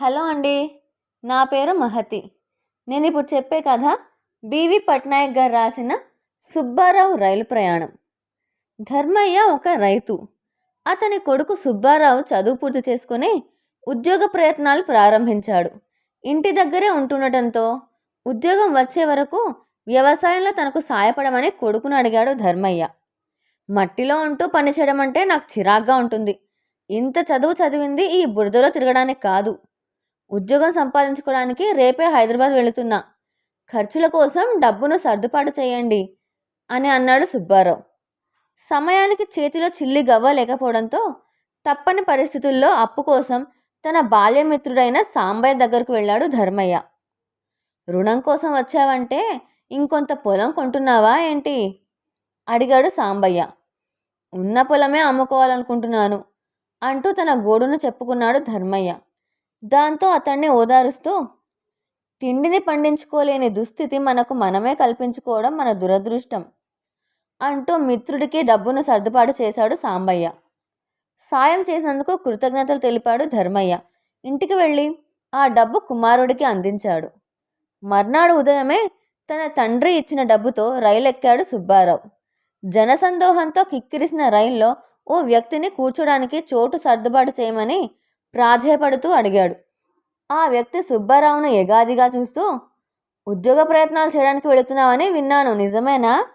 Hello అండి నా పేరు మహతి. నేను ఇప్పుడు చెప్పే కథ బీవి పట్నాయక్ గారు రాసిన సుబ్బారావు రైలు ప్రయాణం. ధర్మయ్య ఒక రైతు. అతని కొడుకు సుబ్బారావు చదువు పూర్తి చేసుకుని ఉద్యోగ ప్రయత్నాలు ప్రారంభించాడు. ఇంటి దగ్గరే ఉంటుండటంతో ఉద్యోగం వచ్చే వరకు వ్యవసాయంలో తనకు సాయపడమని కొడుకును అడిగాడు ధర్మయ్య. మట్టిలో ఉంటూ పనిచేయడం అంటే నాకు చిరాగ్గా ఉంటుంది. ఇంత చదువు చదివింది ఈ బురదలో తిరగడానికి కాదు. ఉద్యోగం సంపాదించుకోవడానికి రేపే హైదరాబాద్ వెళుతున్నా. ఖర్చుల కోసం డబ్బును సర్దుబాటు చేయండి అని అన్నాడు సుబ్బారావు. సమయానికి చేతిలో చిల్లి గవ్వ లేకపోవడంతో తప్పని పరిస్థితుల్లో అప్పు కోసం తన బాల్యమిత్రుడైన సాంబయ్య దగ్గరకు వెళ్ళాడు ధర్మయ్య. రుణం కోసం వచ్చావంటే ఇంకొంత పొలం కొంటున్నావా ఏంటి? అడిగాడు సాంబయ్య. ఉన్న పొలమే అమ్ముకోవాలనుకుంటున్నాను అంటూ తన గోడును చెప్పుకున్నాడు ధర్మయ్య. దాంతో అతన్ని ఓదారుస్తూ తిండిని పండించుకోలేని దుస్థితి మనకు మనమే కల్పించుకోవడం మన దురదృష్టం అంటూ మిత్రుడికి డబ్బును సర్దుబాటు చేశాడు సాంబయ్య. సాయం చేసినందుకు కృతజ్ఞతలు తెలిపాడు ధర్మయ్య. ఇంటికి వెళ్ళి ఆ డబ్బు కుమారుడికి అందించాడు. మర్నాడు ఉదయమే తన తండ్రి ఇచ్చిన డబ్బుతో రైలు ఎక్కాడు సుబ్బారావు. జనసందోహంతో కిక్కిరిసిన రైల్లో ఓ వ్యక్తిని కూర్చోడానికి చోటు సర్దుబాటు చేయమని ప్రాధేయపడుతూ అడిగాడు. ఆ వ్యక్తి సుబ్బారావును ఎగాదిగా చూస్తూ ఉద్యోగ ప్రయత్నాలు చేయడానికి వెళుతున్నావని విన్నాను నిజమేనా?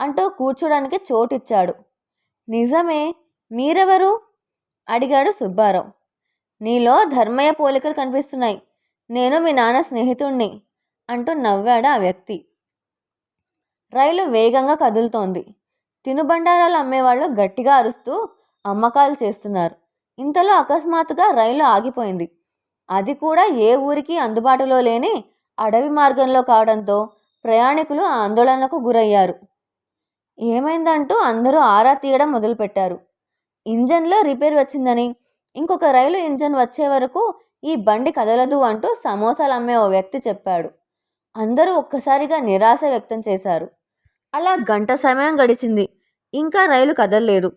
అంటూ కూర్చోడానికి చోటిచ్చాడు. నిజమే మీరెవరు? అడిగాడు సుబ్బారావు. నీలో ధర్మయ్య పోలికలు కనిపిస్తున్నాయి. నేను మీ నాన్న స్నేహితుణ్ణి అంటూ నవ్వాడు ఆ వ్యక్తి. రైలు వేగంగా కదులుతోంది. తినుబండారాలు అమ్మేవాళ్ళు గట్టిగా అరుస్తూ అమ్మకాలు చేస్తున్నారు. ఇంతలో అకస్మాత్తుగా రైలు ఆగిపోయింది. అది కూడా ఏ ఊరికి అందుబాటులో లేని అడవి మార్గంలో కావడంతో ప్రయాణికులు ఆందోళనకు గురయ్యారు. ఏమైందంటూ అందరూ ఆరా తీయడం మొదలుపెట్టారు. ఇంజన్లో రిపేర్ వచ్చిందని ఇంకొక రైలు ఇంజన్ వచ్చే వరకు ఈ బండి కదలదు అంటూ సమోసాలు అమ్మే ఓ వ్యక్తి చెప్పాడు. అందరూ ఒక్కసారిగా నిరాశ వ్యక్తం చేశారు. అలా గంట సమయం గడిచింది. ఇంకా రైలు కదలలేదు.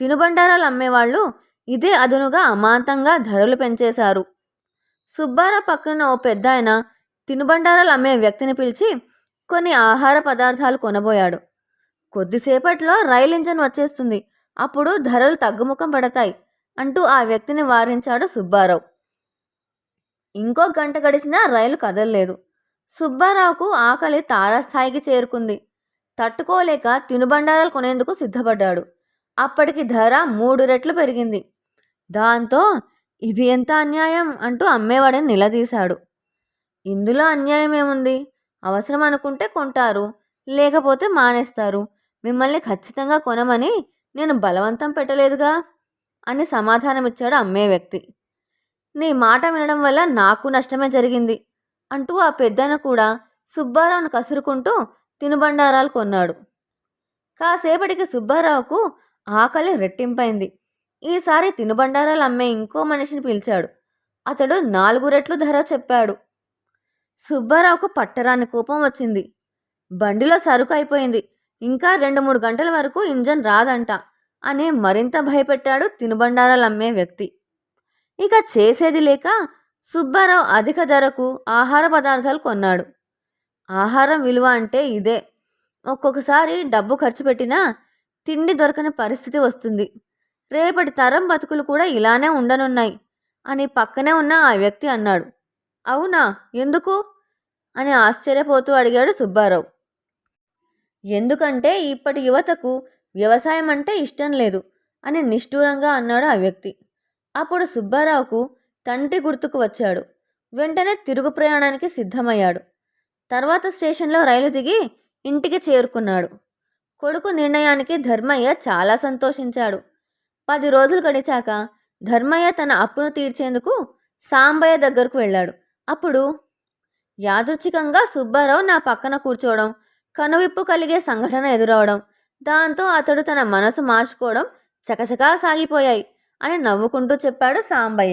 తినుబండారాలు అమ్మేవాళ్ళు ఇదే అదునుగా అమాంతంగా ధరలు పెంచేశారు. సుబ్బారావు పక్కన ఓ పెద్ద ఆయన తినుబండారాలు అమ్మే వ్యక్తిని పిలిచి కొన్ని ఆహార పదార్థాలు కొనబోయాడు. కొద్దిసేపట్లో రైలు ఇంజన్ వచ్చేస్తుంది. అప్పుడు ధరలు తగ్గుముఖం పడతాయి అంటూ ఆ వ్యక్తిని వారించాడు సుబ్బారావు. ఇంకో గంట గడిచినా రైలు కదలలేదు. సుబ్బారావుకు ఆకలి తారాస్థాయికి చేరుకుంది. తట్టుకోలేక తినుబండారాలు కొనేందుకు సిద్ధపడ్డాడు. అప్పటికి ధర మూడు రెట్లు పెరిగింది. దాంతో ఇది ఎంత అన్యాయం అంటూ అమ్మేవాడిని నిలదీశాడు. ఇందులో అన్యాయం ఏముంది? అవసరం అనుకుంటే కొంటారు లేకపోతే మానేస్తారు. మిమ్మల్ని ఖచ్చితంగా కొనమని నేను బలవంతం పెట్టలేదుగా? అని సమాధానమిచ్చాడు అమ్మే వ్యక్తి. నీ మాట వినడం వల్ల నాకు నష్టమే జరిగింది అంటూ ఆ పెద్దన కూడా సుబ్బారావును కసురుకుంటూ తినుబండారాలు కొన్నాడు. కాసేపటికి సుబ్బారావుకు ఆకలి రెట్టింపైంది. ఈసారి తినుబండారాలు అమ్మే ఇంకో మనిషిని పిలిచాడు. అతడు నాలుగు రెట్లు ధర చెప్పాడు. సుబ్బారావుకు పట్టరాని కోపం వచ్చింది. బండిలో సరుకు అయిపోయింది. ఇంకా రెండు మూడు గంటల వరకు ఇంజన్ రాదంట అని మరింత భయపెట్టాడు తినుబండారాలు అమ్మే వ్యక్తి. ఇక చేసేది లేక సుబ్బారావు అధిక ధరకు ఆహార పదార్థాలు కొన్నాడు. ఆహారం విలువ అంటే ఇదే. ఒక్కొక్కసారి డబ్బు ఖర్చు పెట్టినా తిండి దొరకని పరిస్థితి వస్తుంది. రేపటి తరం బతుకులు కూడా ఇలానే ఉండనున్నాయి అని పక్కనే ఉన్న ఆ వ్యక్తి అన్నాడు. అవునా? ఎందుకు? అని ఆశ్చర్యపోతూ అడిగాడు సుబ్బారావు. ఎందుకంటే ఇప్పటి యువతకు వ్యవసాయం అంటే ఇష్టం లేదు అని నిష్ఠూరంగా అన్నాడు ఆ వ్యక్తి. అప్పుడు సుబ్బారావుకు తండ్రి గుర్తుకు వచ్చాడు. వెంటనే తిరుగు ప్రయాణానికి సిద్ధమయ్యాడు. తర్వాత స్టేషన్లో రైలు దిగి ఇంటికి చేరుకున్నాడు. కొడుకు నిర్ణయానికి ధర్మయ్య చాలా సంతోషించాడు. పది రోజులు గడిచాక ధర్మయ్య తన అప్పును తీర్చేందుకు సాంబయ్య దగ్గరకు వెళ్ళాడు. అప్పుడు యాదృచ్ఛికంగా సుబ్బారావు నా పక్కన కూర్చోవడం కనువిప్పు కలిగే సంఘటన ఎదురవడం దాంతో అతడు తన మనసు మార్చుకోవడం చకచకా సాగిపోయాయి అని నవ్వుకుంటూ చెప్పాడు సాంబయ్య.